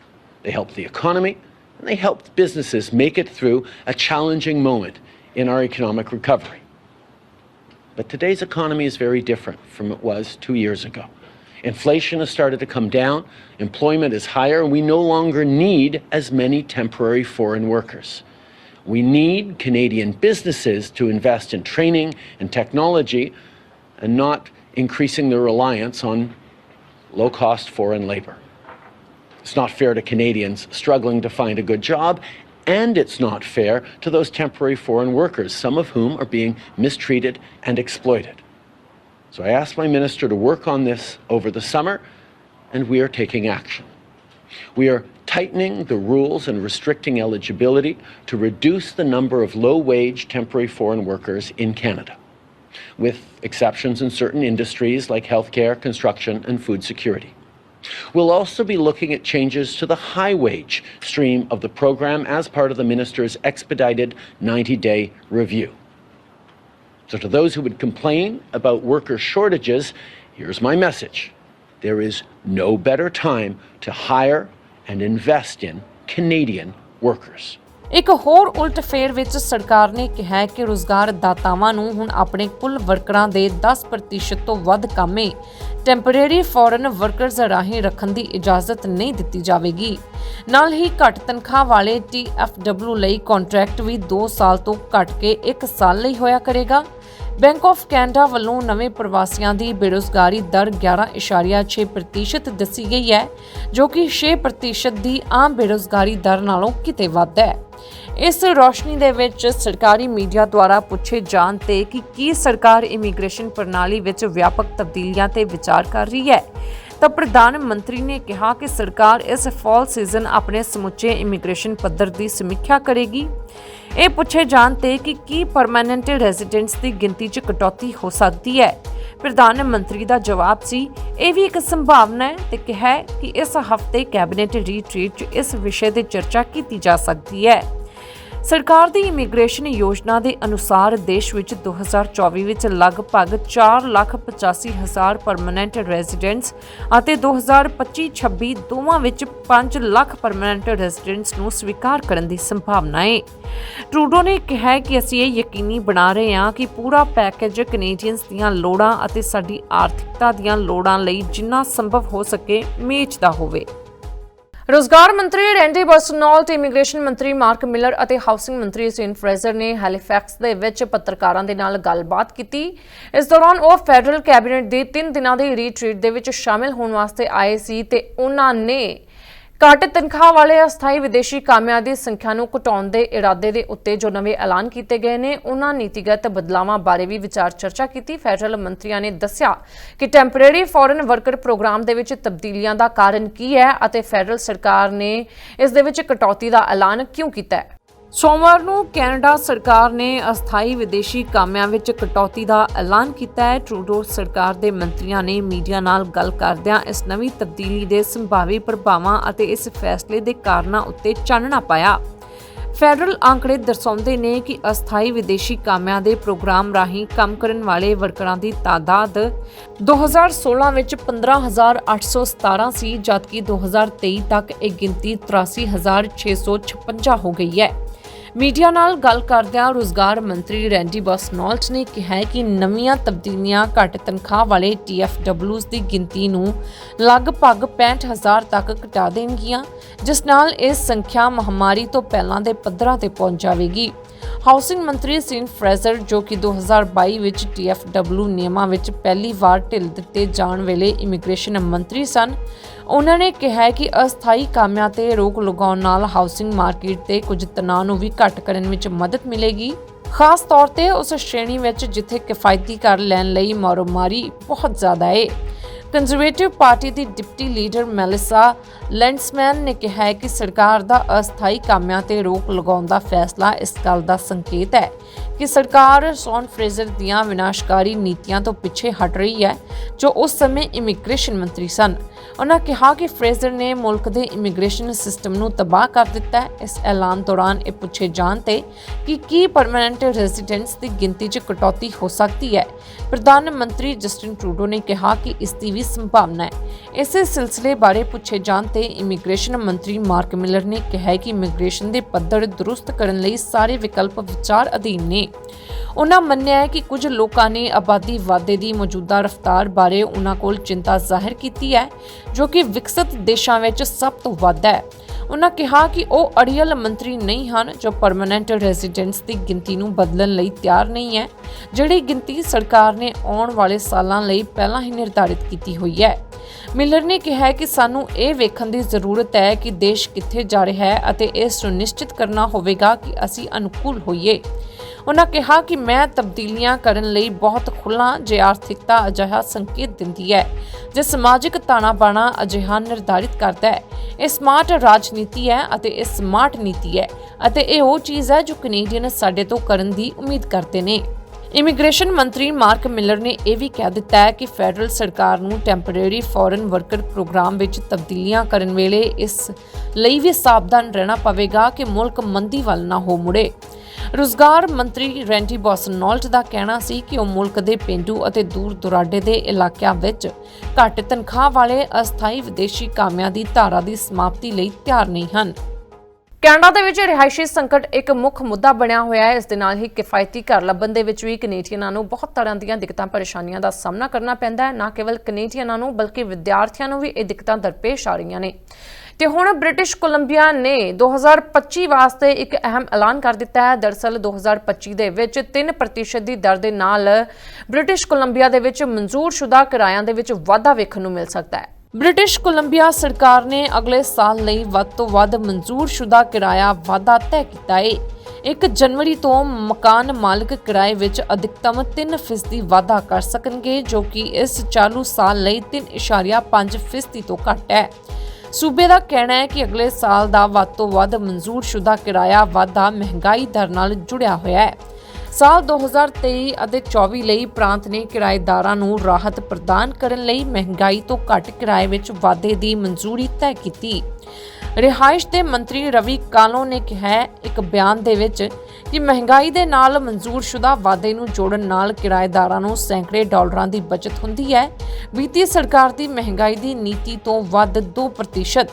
They helped the economy and they helped businesses make it through a challenging moment in our economic recovery. But today's economy is very different from it was two years ago. Inflation has started to come down, employment is higher, and we no longer need as many temporary foreign workers. We need Canadian businesses to invest in training and technology and not increasing their reliance on low cost foreign labor. It's not fair to Canadians struggling to find a good job, and it's not fair to those temporary foreign workers, some of whom are being mistreated and exploited. So I asked my minister to work on this over the summer, and we are taking action. We are tightening the rules and restricting eligibility to reduce the number of low wage temporary foreign workers in Canada, with exceptions in certain industries like healthcare, construction, and food security. We'll also be looking at changes to the high wage stream of the program as part of the minister's expedited 90 day review. So, to those who would complain about worker shortages, here's my message there is no better time to hire and invest in Canadian workers.
ਇੱਕ ਹੋਰ ਉਲਟ ਫੇਰ ਵਿੱਚ ਸਰਕਾਰ ਨੇ ਕਿਹਾ ਕਿ ਰੋਜ਼ਗਾਰ ਦਾਤਾਵਾਂ ਨੂੰ ਹੁਣ ਆਪਣੇ ਕੁੱਲ ਵਰਕਰਾਂ ਦੇ 10% ਤੋਂ ਵੱਧ ਕੰਮੇ ਟੈਂਪਰੇਰੀ ਫੋਰਨ ਵਰਕਰਸ ਰਾਹੀਂ ਰੱਖਣ ਦੀ ਇਜਾਜ਼ਤ ਨਹੀਂ ਦਿੱਤੀ ਜਾਵੇਗੀ। ਨਾਲ ਹੀ ਘੱਟ ਤਨਖਾਹ ਵਾਲੇ TFW ਲਈ ਕੰਟਰੈਕਟ ਵੀ 2 ਸਾਲ ਤੋਂ ਘੱਟ ਕੇ 1 ਸਾਲ ਲਈ ਹੋਇਆ ਕਰੇਗਾ। ਬੈਂਕ ਆਫ ਕੈਨੇਡਾ ਵੱਲੋਂ ਨਵੇਂ ਪ੍ਰਵਾਸੀਆਂ ਦੀ ਬੇਰੁਜ਼ਗਾਰੀ ਦਰ 11.6% ਦੱਸੀ ਗਈ ਹੈ, ਜੋ ਕਿ 6% ਦੀ ਆਮ ਬੇਰੁਜ਼ਗਾਰੀ ਦਰ ਨਾਲੋਂ ਕਿਤੇ ਵੱਧ ਹੈ। ਇਸ ਰੋਸ਼ਨੀ ਦੇ ਵਿੱਚ ਸਰਕਾਰੀ ਮੀਡੀਆ ਦੁਆਰਾ ਪੁੱਛੇ ਜਾਣ ਤੇ ਕਿ ਕੀ ਸਰਕਾਰ ਇਮੀਗ੍ਰੇਸ਼ਨ ਪ੍ਰਣਾਲੀ ਵਿੱਚ ਵਿਆਪਕ ਤਬਦੀਲੀਆਂ ਤੇ ਵਿਚਾਰ ਕਰ ਰਹੀ ਹੈ। ਤਾਂ ਪ੍ਰਧਾਨ ਮੰਤਰੀ ਨੇ ਕਿਹਾ ਕਿ ਸਰਕਾਰ ਇਸ ਫਾਲ ਸੀਜ਼ਨ ਆਪਣੇ ਸਮੁੱਚੇ ਇਮੀਗ੍ਰੇਸ਼ਨ ਪੱਧਰ ਦੀ ਸਮੀਖਿਆ ਕਰੇਗੀ। ਇਹ ਪੁੱਛੇ ਜਾਣ ਤੇ ਕਿ ਕੀ ਪਰਮਨੈਂਟ ਰੈਜ਼ੀਡੈਂਟਸ ਦੀ ਗਿਣਤੀ 'ਚ ਕਟੌਤੀ ਹੋ ਸਕਦੀ ਹੈ। ਪ੍ਰਧਾਨ ਮੰਤਰੀ ਦਾ ਜਵਾਬ ਸੀ, ਇਹ ਵੀ ਇੱਕ ਸੰਭਾਵਨਾ ਹੈ ਤੇ ਕਿਹਾ ਕਿ ਇਸ ਹਫ਼ਤੇ ਕੈਬਨਿਟ ਰੀਟਰੀਟ 'ਚ ਇਸ ਵਿਸ਼ੇ ਤੇ ਚਰਚਾ ਕੀਤੀ ਜਾ ਸਕਦੀ ਹੈ। ਸਰਕਾਰ ਦੀ ਇਮੀਗ੍ਰੇਸ਼ਨ ਯੋਜਨਾ ਦੇ ਅਨੁਸਾਰ ਦੇਸ਼ ਵਿੱਚ 2024 ਵਿੱਚ ਲਗਭਗ 4,85,000 ਪਰਮਨੈਂਟ ਰੈਜ਼ੀਡੈਂਟਸ ਅਤੇ 2025-26 ਦੋਵਾਂ ਵਿੱਚ 5 ਲੱਖ ਪਰਮਨੈਂਟ ਰੈਜ਼ੀਡੈਂਟਸ ਨੂੰ ਸਵੀਕਾਰ ਕਰਨ ਦੀ ਸੰਭਾਵਨਾ ਹੈ। ਟਰੂਡੋ ਨੇ ਕਿਹਾ ਕਿ ਅਸੀਂ ਇਹ ਯਕੀਨੀ ਬਣਾ ਰਹੇ ਹਾਂ ਕਿ ਪੂਰਾ ਪੈਕੇਜ ਕੈਨੇਡੀਅਨਸ ਦੀਆਂ ਲੋੜਾਂ ਅਤੇ ਸਾਡੀ ਆਰਥਿਕਤਾ ਦੀਆਂ ਲੋੜਾਂ ਲਈ ਜਿੰਨਾ ਸੰਭਵ ਹੋ ਸਕੇ ਮੇਚਦਾ ਹੋਵੇ। ਰੋਜ਼ਗਾਰ ਮੰਤਰੀ ਰੈਂਡੀ ਬਰਸਨੋਲ ਤੇ ਇਮੀਗ੍ਰੇਸ਼ਨ ਮੰਤਰੀ ਮਾਰਕ ਮਿਲਰ ਅਤੇ ਹਾਊਸਿੰਗ ਮੰਤਰੀ ਸੀਨ ਫਰੇਜ਼ਰ ਨੇ ਹੈਲੀਫੈਕਸ ਦੇ ਵਿੱਚ ਪੱਤਰਕਾਰਾਂ ਦੇ ਨਾਲ ਗੱਲਬਾਤ ਕੀਤੀ। ਇਸ ਦੌਰਾਨ ਉਹ ਫੈਡਰਲ ਕੈਬਨਿਟ ਦੇ 3 ਦਿਨਾਂ ਦੇ ਰੀਟਰੀਟ ਦੇ ਵਿੱਚ ਸ਼ਾਮਿਲ ਹੋਣ ਵਾਸਤੇ ਆਏ ਸੀ ਤੇ ਉਹਨਾਂ ਨੇ ਘੱਟ ਤਨਖਾਹ ਵਾਲੇ ਅਸਥਾਈ ਵਿਦੇਸ਼ੀ ਕਾਮਿਆਂ ਦੀ ਸੰਖਿਆ ਨੂੰ ਘਟਾਉਣ ਦੇ ਇਰਾਦੇ ਦੇ ਉੱਤੇ ਜੋ ਨਵੇਂ ਐਲਾਨ ਕੀਤੇ ਗਏ ਨੇ, ਉਹਨਾਂ ਨੀਤੀਗਤ ਬਦਲਾਵਾਂ ਬਾਰੇ ਵੀ ਵਿਚਾਰ ਚਰਚਾ ਕੀਤੀ। ਫੈਡਰਲ ਮੰਤਰੀਆਂ ਨੇ ਦੱਸਿਆ ਕਿ ਟੈਂਪਰੇਰੀ ਫੋਰਨ ਵਰਕਰ ਪ੍ਰੋਗਰਾਮ ਦੇ ਵਿੱਚ ਤਬਦੀਲੀਆਂ ਦਾ ਕਾਰਨ ਕੀ ਹੈ ਅਤੇ ਫੈਡਰਲ ਸਰਕਾਰ ਨੇ ਇਸ ਦੇ ਵਿੱਚ ਕਟੌਤੀ ਦਾ ਐਲਾਨ ਕਿਉਂ ਕੀਤਾ ਹੈ? ਸੋਮਵਾਰ ਨੂੰ ਕੈਨੇਡਾ ਸਰਕਾਰ ਨੇ ਅਸਥਾਈ ਵਿਦੇਸ਼ੀ ਕਾਮਿਆਂ ਵਿੱਚ ਕਟੌਤੀ ਦਾ ਐਲਾਨ ਕੀਤਾ ਹੈ। ਟਰੂਡੋ ਸਰਕਾਰ ਦੇ ਮੰਤਰੀਆਂ ਨੇ ਮੀਡੀਆ ਨਾਲ ਗੱਲ ਕਰਦਿਆਂ ਇਸ ਨਵੀਂ ਤਬਦੀਲੀ ਦੇ ਸੰਭਾਵੀ ਪ੍ਰਭਾਵਾਂ ਅਤੇ ਇਸ ਫੈਸਲੇ ਦੇ ਕਾਰਨਾਂ ਉੱਤੇ ਚਾਨਣਾ ਪਾਇਆ। ਫੈਡਰਲ ਆંકੜੇ ਦਰਸਾਉਂਦੇ ਨੇ ਕਿ ਅਸਥਾਈ ਵਿਦੇਸ਼ੀ ਕਾਮਿਆਂ ਦੇ ਪ੍ਰੋਗਰਾਮ ਰਾਹੀਂ ਕੰਮ ਕਰਨ ਵਾਲੇ ਵਰਕਰਾਂ ਦੀ ਤਾਦਾਦ 2016 ਵਿੱਚ 15817 ਸੀ ਜਦਕਿ 2023 ਤੱਕ ਇਹ ਗਿਣਤੀ 83656 ਹੋ ਗਈ ਹੈ। ਮੀਡੀਆ ਨਾਲ ਗੱਲ ਕਰਦਿਆਂ ਰੋਜ਼ਗਾਰ ਮੰਤਰੀ ਰੈਂਡੀ ਬਸਨੌਲਟ ਨੇ ਕਿਹਾ ਕਿ ਨਵੀਆਂ ਤਬਦੀਲੀਆਂ ਘੱਟ ਤਨਖਾਹ ਵਾਲੇ TFWs ਦੀ ਗਿਣਤੀ ਨੂੰ ਲਗਭਗ 65000 ਤੱਕ ਘਟਾ ਦੇਣਗੀਆਂ, ਜਿਸ ਨਾਲ ਇਹ ਸੰਖਿਆ ਮਹਾਮਾਰੀ ਤੋਂ ਪਹਿਲਾਂ ਦੇ ਪੱਧਰਾਂ ਤੇ ਪਹੁੰਚ ਜਾਵੇਗੀ। ਹਾਊਸਿੰਗ ਮੰਤਰੀ ਸੀਨ ਫਰੇਜ਼ਰ, ਜੋ ਕਿ 2022 ਵਿੱਚ TFW ਨਿਯਮਾਂ ਵਿੱਚ ਪਹਿਲੀ ਵਾਰ ਢਿੱਲ ਦਿੱਤੇ ਜਾਣ ਵੇਲੇ ਇਮੀਗ੍ਰੇਸ਼ਨ ਮੰਤਰੀ ਸਨ, ਉਹਨਾਂ ਨੇ ਕਿਹਾ ਕਿ ਅਸਥਾਈ ਕਾਮਿਆਂ ਤੇ ਰੋਕ ਲਗਾਉਣ ਨਾਲ ਹਾਊਸਿੰਗ ਮਾਰਕੀਟ ਤੇ ਕੁਝ ਤਣਾਅ ਨੂੰ ਵੀ ਘੱਟ ਕਰਨ ਵਿੱਚ ਮਦਦ ਮਿਲੇਗੀ। ਖਾਸ ਤੌਰ ਤੇ ਉਸ ਸ਼੍ਰੇਣੀ ਵਿੱਚ ਜਿੱਥੇ ਕਿਫਾਇਤੀ ਘਰ ਲੈਣ ਲਈ ਮਾਰੋਮਾਰੀ ਬਹੁਤ ਜ਼ਿਆਦਾ ਹੈ ਕੰਜ਼ਰਵੇਟਿਵ ਪਾਰਟੀ ਦੀ ਡਿਪਟੀ ਲੀਡਰ ਮੈਲਿਸਾ ਲੈਂਡਸਮੈਨ ਨੇ ਕਿਹਾ ਹੈ ਕਿ ਸਰਕਾਰ ਦਾ ਅਸਥਾਈ ਕਾਮਿਆਂ ਤੇ ਰੋਕ ਲਗਾਉਣ ਦਾ ਫੈਸਲਾ ਇਸ ਗੱਲ ਦਾ ਸੰਕੇਤ ਹੈ ਕਿ ਸਰਕਾਰ ਸੌਨ ਫਰੇਜ਼ਰ ਦੀਆਂ ਵਿਨਾਸ਼ਕਾਰੀ ਨੀਤੀਆਂ ਤੋਂ ਪਿੱਛੇ ਹਟ ਰਹੀ ਹੈ, ਜੋ ਉਸ ਸਮੇਂ ਇਮੀਗ੍ਰੇਸ਼ਨ ਮੰਤਰੀ ਸਨ। ਉਹਨਾਂ ਕਿਹਾ ਕਿ ਫਰੇਜ਼ਰ ਨੇ ਮੁਲਕ ਦੇ ਇਮੀਗ੍ਰੇਸ਼ਨ ਸਿਸਟਮ ਨੂੰ ਤਬਾਹ ਕਰ ਦਿੱਤਾ ਹੈ। ਇਸ ਐਲਾਨ ਦੌਰਾਨ ਇਹ ਪੁੱਛੇ ਜਾਣ ਤੇ ਕਿ ਕੀ ਪਰਮਨੈਂਟ ਰੈਜ਼ੀਡੈਂਟਸ ਦੀ ਗਿਣਤੀ 'ਚ ਕਟੌਤੀ ਹੋ ਸਕਦੀ ਹੈ। ਪ੍ਰਧਾਨ ਮੰਤਰੀ ਜਸਟਿਨ ਟਰੂਡੋ ਨੇ ਕਿਹਾ ਕਿ ਇਸ ਦੀ ਵੀ ਸੰਭਾਵਨਾ ਹੈ। ਇਸੇ ਸਿਲਸਿਲੇ ਬਾਰੇ ਪੁੱਛੇ ਜਾਣ ਤੇ ਇਮੀਗ੍ਰੇਸ਼ਨ ਮੰਤਰੀ ਮਾਰਕ ਮਿਲਰ ਨੇ ਕਿਹਾ ਕਿ ਇਮੀਗ੍ਰੇਸ਼ਨ ਦੇ ਪੱਧਰ ਦਰੁਸਤ ਕਰਨ ਲਈ ਸਾਰੇ ਵਿਕਲਪ ਵਿਚਾਰ ਅਧੀਨ ਨੇ। ਉਹਨਾਂ ਮੰਨਿਆ ਹੈ ਕਿ ਕੁਝ ਲੋਕਾਂ ਨੇ ਆਬਾਦੀ ਵਾਧੇ ਦੀ ਮੌਜੂਦਾ ਰਫ਼ਤਾਰ ਬਾਰੇ ਉਹਨਾਂ ਕੋਲ ਚਿੰਤਾ ਜ਼ਾਹਿਰ ਕੀਤੀ ਹੈ, ਜੋ ਕਿ ਵਿਕਸਿਤ ਦੇਸ਼ਾਂ ਵਿੱਚ ਸਭ ਤੋਂ ਵੱਧ ਹੈ। ਉਹਨਾਂ ਕਿਹਾ ਕਿ ਉਹ ਅੜੀਅਲ ਮੰਤਰੀ ਨਹੀਂ ਹਨ, ਜੋ ਪਰਮਨੈਂਟ ਰੈਜ਼ੀਡੈਂਟਸ ਦੀ ਗਿਣਤੀ ਨੂੰ ਬਦਲਣ ਲਈ ਤਿਆਰ ਨਹੀਂ ਹੈ। ਜਿਹੜੀ ਗਿਣਤੀ ਸਰਕਾਰ ਨੇ ਆਉਣ ਵਾਲੇ ਸਾਲਾਂ ਲਈ ਪਹਿਲਾਂ ਹੀ ਨਿਰਧਾਰਿਤ ਕੀਤੀ ਹੋਈ ਹੈ। ਮਿਲਰ ਨੇ ਕਿਹਾ ਕਿ ਸਾਨੂੰ ਇਹ ਵੇਖਣ ਦੀ ਜ਼ਰੂਰਤ ਹੈ ਕਿ ਦੇਸ਼ ਕਿੱਥੇ ਜਾ ਰਿਹਾ ਹੈ ਅਤੇ ਇਹ ਸੁਨਿਸ਼ਚਿਤ ਕਰਨਾ ਹੋਵੇਗਾ ਕਿ ਅਸੀਂ ਅਨੁਕੂਲ ਹੋਈਏ। ਉਹਨਾਂ ਕਿਹਾ ਕਿ ਮੈਂ ਤਬਦੀਲੀਆਂ ਕਰਨ ਲਈ ਬਹੁਤ ਖੁੱਲ੍ਹਾ ਜੇ ਆਰਥਿਕਤਾ ਅਜਿਹਾ ਸੰਕੇਤ ਦਿੰਦੀ ਹੈ, ਜੇ ਸਮਾਜਿਕ ਤਾਣਾ ਬਾਣਾ ਅਜਿਹਾ ਨਿਰਧਾਰਿਤ ਕਰਦਾ ਹੈ। ਇਹ ਸਮਾਰਟ ਰਾਜਨੀਤੀ ਹੈ ਅਤੇ ਇਹ ਸਮਾਰਟ ਨੀਤੀ ਹੈ ਅਤੇ ਇਹ ਉਹ ਚੀਜ਼ ਹੈ ਜੋ ਕੈਨੇਡੀਅਨ ਸਾਡੇ ਤੋਂ ਕਰਨ ਦੀ ਉਮੀਦ ਕਰਦੇ ਨੇ। ਇਮੀਗ੍ਰੇਸ਼ਨ ਮੰਤਰੀ ਮਾਰਕ ਮਿਲਰ ਨੇ ਇਹ ਵੀ ਕਹਿ ਦਿੱਤਾ ਹੈ ਕਿ ਫੈਡਰਲ ਸਰਕਾਰ ਨੂੰ ਟੈਂਪਰੇਰੀ ਫੋਰਨ ਵਰਕਰ ਪ੍ਰੋਗਰਾਮ ਵਿੱਚ ਤਬਦੀਲੀਆਂ ਕਰਨ ਵੇਲੇ ਇਸ ਲਈ ਵੀ ਸਾਵਧਾਨ ਰਹਿਣਾ ਪਵੇਗਾ ਕਿ ਮੁਲਕ ਮੰਦੀ ਵੱਲ ਨਾ ਹੋ ਮੁੜੇ। ਰੁਜ਼ਗਾਰ ਮੰਤਰੀ ਰੈਂਟੀ ਬੋਸਨੌਲਟ ਦਾ ਕਹਿਣਾ ਸੀ ਕਿ ਉਹ ਮੁਲਕ ਦੇ ਪਿੰਡੂ ਅਤੇ ਦੂਰ ਦੁਰਾਡੇ ਦੇ ਇਲਾਕਿਆਂ ਵਿੱਚ ਘੱਟ ਤਨਖਾਹ ਵਾਲੇ ਅਸਥਾਈ ਵਿਦੇਸ਼ੀ ਕਾਮਿਆਂ ਦੀ ਧਾਰਾ ਦੀ ਸਮਾਪਤੀ ਲਈ ਤਿਆਰ ਨਹੀਂ ਹਨ। ਕੈਨੇਡਾ ਦੇ ਵਿੱਚ ਰਿਹਾਇਸ਼ੀ ਸੰਕਟ ਇੱਕ ਮੁੱਖ ਮੁੱਦਾ ਬਣਿਆ ਹੋਇਆ ਹੈ। ਇਸ ਦੇ ਨਾਲ ਹੀ ਕਿਫਾਇਤੀ ਘਰ ਲੱਭਣ ਦੇ ਵਿੱਚ ਵੀ ਕੈਨੇਡੀਅਨਾਂ ਨੂੰ ਬਹੁਤ ਤਰ੍ਹਾਂ ਦੀਆਂ ਦਿੱਕਤਾਂ, ਪਰੇਸ਼ਾਨੀਆਂ ਦਾ ਸਾਹਮਣਾ ਕਰਨਾ ਪੈਂਦਾ ਹੈ। ਨਾ ਕੇਵਲ ਕੈਨੇਡੀਅਨਾਂ ਨੂੰ, ਬਲਕਿ ਵਿਦਿਆਰਥੀਆਂ ਨੂੰ ਵੀ ਇਹ ਦਿੱਕਤਾਂ ਦਰਪੇਸ਼ ਆ ਰਹੀਆਂ ਨੇ। ਤੇ ਹੁਣ ਬ੍ਰਿਟਿਸ਼ ਕੋਲੰਬੀਆ ਨੇ 2025 ਵਾਸਤੇ ਇੱਕ ਅਹਿਮ ਐਲਾਨ ਕਰ ਦਿੱਤਾ ਹੈ। ਦਰਸਲ 2025 ਦੇ ਵਿੱਚ 3% ਦੀ ਦਰ ਦੇ ਨਾਲ ਬ੍ਰਿਟਿਸ਼ ਕੋਲੰਬੀਆ ਦੇ ਵਿੱਚ ਮਨਜ਼ੂਰਸ਼ੁਦਾ ਕਿਰਾਇਆਂ ਦੇ ਵਿੱਚ ਵਾਧਾ ਵੇਖਣ ਨੂੰ ਮਿਲ ਸਕਦਾ ਹੈ। ਬ੍ਰਿਟਿਸ਼ ਕੋਲੰਬੀਆ ਸਰਕਾਰ ਨੇ ਅਗਲੇ ਸਾਲ ਲਈ ਵੱਧ ਤੋਂ ਵੱਧ ਮਨਜ਼ੂਰਸ਼ੁਦਾ ਕਿਰਾਇਆ ਵਾਧਾ ਤੈਅ ਕੀਤਾ ਹੈ 1 ਜਨਵਰੀ ਤੋਂ ਮਕਾਨ ਮਾਲਕ ਕਿਰਾਏ ਵਿੱਚ ਅਧਿਕਤਮ 3% ਵਾਧਾ ਕਰ ਸਕਣਗੇ, ਜੋ ਕਿ ਇਸ ਚਾਲੂ ਸਾਲ ਲਈ 3.5% ਤੋਂ ਘੱਟ ਹੈ। ਸੂਬੇ ਦਾ ਕਹਿਣਾ ਹੈ ਕਿ ਅਗਲੇ ਸਾਲ ਦਾ ਵੱਧ ਤੋਂ ਵੱਧ ਮਨਜ਼ੂਰਸ਼ੁਦਾ ਕਿਰਾਇਆ ਵਾਧਾ ਮਹਿੰਗਾਈ ਦਰ ਨਾਲ ਜੁੜਿਆ ਹੋਇਆ ਹੈ। ਸਾਲ 2023 ਅਤੇ 24 ਲਈ ਪ੍ਰਾਂਤ ਨੇ ਕਿਰਾਏਦਾਰਾਂ ਨੂੰ ਰਾਹਤ ਪ੍ਰਦਾਨ ਕਰਨ ਲਈ ਮਹਿੰਗਾਈ ਤੋਂ ਘੱਟ ਕਿਰਾਏ ਵਿੱਚ ਵਾਧੇ ਦੀ ਮਨਜ਼ੂਰੀ ਤੈਅ ਕੀਤੀ। ਰਿਹਾਇਸ਼ ਦੇ ਮੰਤਰੀ ਰਵੀ ਕਾਲੋ ਨੇ ਕਿਹਾ ਇੱਕ ਬਿਆਨ ਦੇ ਵਿੱਚ ਕਿ ਮਹਿੰਗਾਈ ਦੇ ਨਾਲ ਮਨਜ਼ੂਰਸ਼ੁਦਾ ਵਾਧੇ ਨੂੰ ਜੋੜਨ ਨਾਲ ਕਿਰਾਏਦਾਰਾਂ ਨੂੰ ਸੈਂਕੜੇ ਡਾਲਰਾਂ ਦੀ ਬਚਤ ਹੁੰਦੀ ਹੈ। ਬੀਤੀ ਸਰਕਾਰ ਦੀ ਮਹਿੰਗਾਈ ਦੀ ਨੀਤੀ ਤੋਂ ਵੱਧ 2%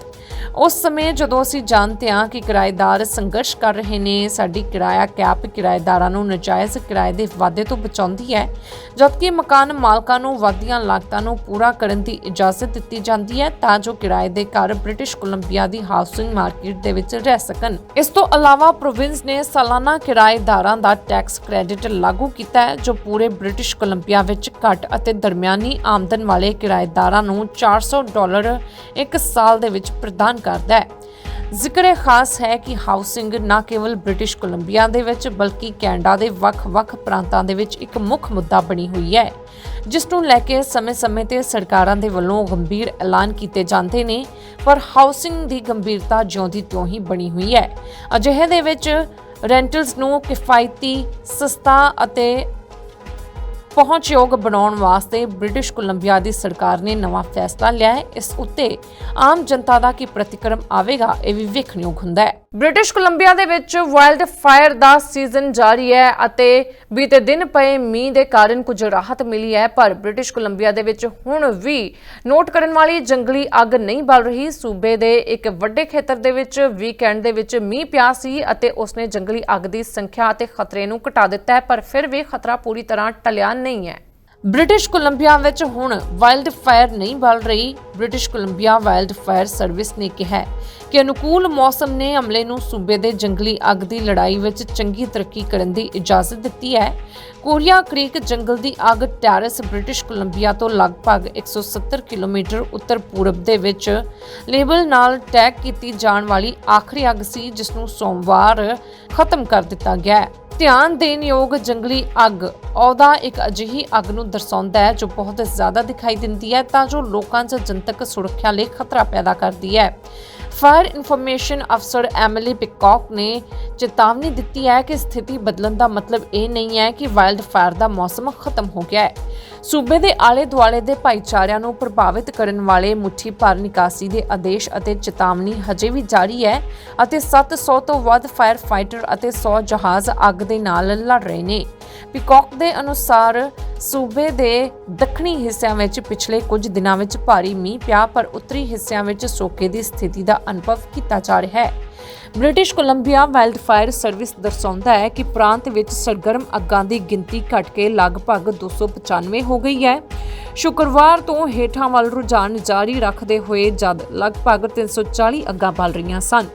ਉਸ ਸਮੇਂ ਜਦੋਂ ਅਸੀਂ ਜਾਣਦੇ ਹਾਂ ਕਿ ਕਿਰਾਏਦਾਰ ਸੰਘਰਸ਼ ਕਰ ਰਹੇ ਨੇ, ਸਾਡੀ ਕਿਰਾਇਆ ਕੈਪ ਕਿਰਾਏਦਾਰਾਂ ਨੂੰ ਨਜਾਇਜ਼ ਕਿਰਾਏ ਦੇ ਵਾਧੇ ਤੋਂ ਬਚਾਉਂਦੀ ਹੈ, ਜਦਕਿ ਮਕਾਨ ਮਾਲਕਾਂ ਨੂੰ ਵਾਧੀਆਂ ਲਾਗਤਾਂ ਨੂੰ ਪੂਰਾ ਕਰਨ ਦੀ ਇਜਾਜ਼ਤ ਦਿੱਤੀ ਜਾਂਦੀ ਹੈ ਤਾਂ ਜੋ ਕਿਰਾਏ ਦੇ ਘਰ ਬ੍ਰਿਟਿਸ਼ ਕੋਲੰਬੀਆ ਦੀ ਹਾਊਸਿੰਗ ਮਾਰਕੀਟ ਦੇ ਵਿੱਚ ਰਹਿ ਸਕਣ। ਇਸ ਤੋਂ ਇਲਾਵਾ ਪ੍ਰੋਵਿੰਸ ਨੇ ਸਾਲਾਨਾ ਕਿਰਾਏਦਾਰਾਂ ਦਾ ਟੈਕਸ ਕ੍ਰੈਡਿਟ ਲਾਗੂ ਕੀਤਾ ਹੈ, ਜੋ ਪੂਰੇ ਬ੍ਰਿਟਿਸ਼ ਕੋਲੰਬੀਆ ਵਿੱਚ ਘੱਟ ਅਤੇ ਦਰਮਿਆਨੀ ਆਮਦਨ ਵਾਲੇ ਕਿਰਾਏਦਾਰਾਂ ਨੂੰ 400 ਡਾਲਰ ਇੱਕ ਸਾਲ ਦੇ ਵਿੱਚ ਪ੍ਰਦਾਨ ਕਰਦਾ ਹੈ। ਜ਼ਿਕਰ ਖਾਸ ਹੈ ਕਿ ਹਾਊਸਿੰਗ ਨਾ ਕੇਵਲ ਬ੍ਰਿਟਿਸ਼ ਕੋਲੰਬੀਆ ਦੇ ਵਿੱਚ ਬਲਕਿ ਕੈਨੇਡਾ ਦੇ ਵੱਖ-ਵੱਖ ਪ੍ਰਾਂਤਾਂ ਦੇ ਵਿੱਚ ਇੱਕ ਮੁੱਖ ਮੁੱਦਾ ਬਣੀ ਹੋਈ ਹੈ, ਜਿਸ ਨੂੰ ਲੈ ਕੇ ਸਮੇਂ-ਸਮੇਂ ਤੇ ਸਰਕਾਰਾਂ ਦੇ ਵੱਲੋਂ ਗੰਭੀਰ ਐਲਾਨ ਕੀਤੇ ਜਾਂਦੇ ਨੇ, ਪਰ ਹਾਊਸਿੰਗ ਦੀ ਗੰਭੀਰਤਾ ਜਿਉਂਦੀ ਤਿਉਂ ਹੀ ਬਣੀ ਹੋਈ ਹੈ। ਅਜਿਹੇ ਦੇ ਵਿੱਚ ਰੈਂਟਲਸ ਨੂੰ ਕਿਫਾਇਤੀ, ਸਸਤਾ ਅਤੇ ਪਹੁੰਚਯੋਗ ਬਣਾਉਣ ਵਾਸਤੇ ਬ੍ਰਿਟਿਸ਼ ਕੋਲੰਬੀਆ ਦੀ ਸਰਕਾਰ ਨੇ ਨਵਾਂ ਫੈਸਲਾ ਲਿਆ ਹੈ। ਇਸ ਉੱਤੇ ਆਮ ਜਨਤਾ ਦਾ ਕੀ ਪ੍ਰਤੀਕਰਮ ਆਵੇਗਾ, ਇਹ ਵੀ ਵੇਖਣਯੋਗ ਹੁੰਦਾ ਹੈ। ਬ੍ਰਿਟਿਸ਼ ਕੋਲੰਬੀਆ ਦੇ ਵਿੱਚ ਵਾਈਲਡ ਫਾਇਰ ਦਾ ਸੀਜ਼ਨ ਜਾਰੀ ਹੈ ਅਤੇ ਬੀਤੇ ਦਿਨ ਪਏ ਮੀਂਹ ਦੇ ਕਾਰਨ ਕੁਝ ਰਾਹਤ ਮਿਲੀ ਹੈ, ਪਰ ਬ੍ਰਿਟਿਸ਼ ਕੋਲੰਬੀਆ ਦੇ ਵਿੱਚ ਹੁਣ ਵੀ ਨੋਟ ਕਰਨ ਵਾਲੀ ਜੰਗਲੀ ਅੱਗ ਨਹੀਂ ਬਲ ਰਹੀ। ਸੂਬੇ ਦੇ ਇੱਕ ਵੱਡੇ ਖੇਤਰ ਦੇ ਵਿੱਚ ਵੀਕਐਂਡ ਦੇ ਵਿੱਚ ਮੀਂਹ ਪਿਆ ਸੀ ਅਤੇ ਉਸਨੇ ਜੰਗਲੀ ਅੱਗ ਦੀ ਸੰਖਿਆ ਅਤੇ ਖਤਰੇ ਨੂੰ ਘਟਾ ਦਿੱਤਾ ਹੈ, ਪਰ ਫਿਰ ਵੀ ਖਤਰਾ ਪੂਰੀ ਤਰ੍ਹਾਂ ਟਲਿਆ ਨਹੀਂ ਹੈ। ਬ੍ਰਿਟਿਸ਼ ਕੋਲੰਬੀਆ ਵਿੱਚ ਹੁਣ ਵਾਈਲਡ ਫਾਇਰ ਨਹੀਂ ਬਲ ਰਹੀ। British Columbia wild fire service ਨੇ ਕਿਹਾ ਕਿ ਅਨੁਕੂਲ ਮੌਸਮ ਨੇ ਅਮਲੇ ਨੂੰ ਸੂਬੇ ਦੇ ਜੰਗਲੀ ਅੱਗ ਦੀ ਲੜਾਈ ਵਿੱਚ ਚੰਗੀ ਤਰੱਕੀ ਕਰਨ ਦੀ ਇਜਾਜ਼ਤ ਦਿੱਤੀ ਹੈ। ਕੋਰੀਆ ਕ੍ਰੀਕ ਜੰਗਲ ਦੀ ਅੱਗ ਟੈਰਸ ਬ੍ਰਿਟਿਸ਼ ਕੋਲੰਬੀਆ ਤੋਂ ਲਗਭਗ 170 ਕਿਲੋਮੀਟਰ ਉੱਤਰ ਪੂਰਬ ਦੇ ਵਿੱਚ ਲੇਬਲ ਨਾਲ ਟੈਗ ਕੀਤੀ ਜਾਣ ਵਾਲੀ ਆਖਰੀ ਅੱਗ ਸੀ, ਜਿਸ ਨੂੰ ਸੋਮਵਾਰ ਖਤਮ ਕਰ ਦਿੱਤਾ ਗਿਆ ਹੈ। ਧਿਆਨ ਦੇਣ ਯੋਗ ਜੰਗਲੀ ਅੱਗ। ਉਹਦਾ ਇੱਕ ਅਜਿਹੀ ਅੱਗ ਨੂੰ ਦਰਸਾਉਂਦਾ ਹੈ ਜੋ ਬਹੁਤ ਜ਼ਿਆਦਾ ਦਿਖਾਈ ਦਿੰਦੀ ਹੈ ਤਾਂ ਜੋ ਲੋਕਾਂ 'ਚ ਜਨਤਕ ਸੁਰੱਖਿਆ ਲਈ ਖਤਰਾ ਪੈਦਾ ਕਰਦੀ ਹੈ। ਫਾਇਰ ਇਨਫੋਰਮੇਸ਼ਨ ਅਫਸਰ ਐਮਿਲੀ ਪਿਕੌਕ ਨੇ ਚੇਤਾਵਨੀ ਦਿੱਤੀ ਹੈ ਕਿ ਸਥਿਤੀ ਬਦਲਣ ਦਾ ਮਤਲਬ ਇਹ ਨਹੀਂ ਹੈ ਕਿ ਵਾਈਲਡ ਫਾਇਰ ਦਾ ਮੌਸਮ ਖਤਮ ਹੋ ਗਿਆ ਹੈ। ਸੂਬੇ ਦੇ ਆਲੇ ਦੁਆਲੇ ਦੇ ਭਾਈਚਾਰਿਆਂ ਨੂੰ ਪ੍ਰਭਾਵਿਤ ਕਰਨ ਵਾਲੇ ਮੁੱਠੀ ਭਰ ਨਿਕਾਸੀ ਦੇ ਆਦੇਸ਼ ਅਤੇ ਚੇਤਾਵਨੀ ਹਜੇ ਵੀ ਜਾਰੀ ਹੈ ਅਤੇ 700 ਤੋਂ ਵੱਧ ਫਾਇਰ ਫਾਈਟਰ ਅਤੇ 100 ਜਹਾਜ਼ ਅੱਗ ਦੇ ਨਾਲ ਲੜ ਰਹੇ ਨੇ। ਪਿਕੌਕ ਦੇ ਅਨੁਸਾਰ ਸੂਬੇ ਦੇ ਦੱਖਣੀ ਹਿੱਸਿਆਂ ਵਿੱਚ ਪਿਛਲੇ ਕੁਝ ਦਿਨਾਂ ਵਿੱਚ ਭਾਰੀ ਮੀਂਹ ਪਿਆ, ਪਰ ਉੱਤਰੀ ਹਿੱਸਿਆਂ ਵਿੱਚ ਸੋਕੇ ਦੀ ਸਥਿਤੀ ਦਾ ਅਨੁਭਵ ਕੀਤਾ ਜਾ ਰਿਹਾ ਹੈ। British Columbia wild fire service ਦਰਸਾਉਂਦਾ ਹੈ ਕਿ ਪ੍ਰਾਂਤ ਵਿੱਚ ਸਰਗਰਮ ਅੱਗਾਂ ਦੀ ਗਿਣਤੀ ਘਟ ਕੇ ਲਗਭਗ 295 ਹੋ ਗਈ ਹੈ। ਸ਼ੁੱਕਰਵਾਰ ਤੋਂ ਹੇਠਾਂ ਵੱਲ ਰੁਝਾਨ ਜਾਰੀ ਰੱਖਦੇ ਹੋਏ ਜਦ ਲਗਭਗ 340 ਅੱਗਾਂ ਬਲ ਰਹੀਆਂ ਸਨ।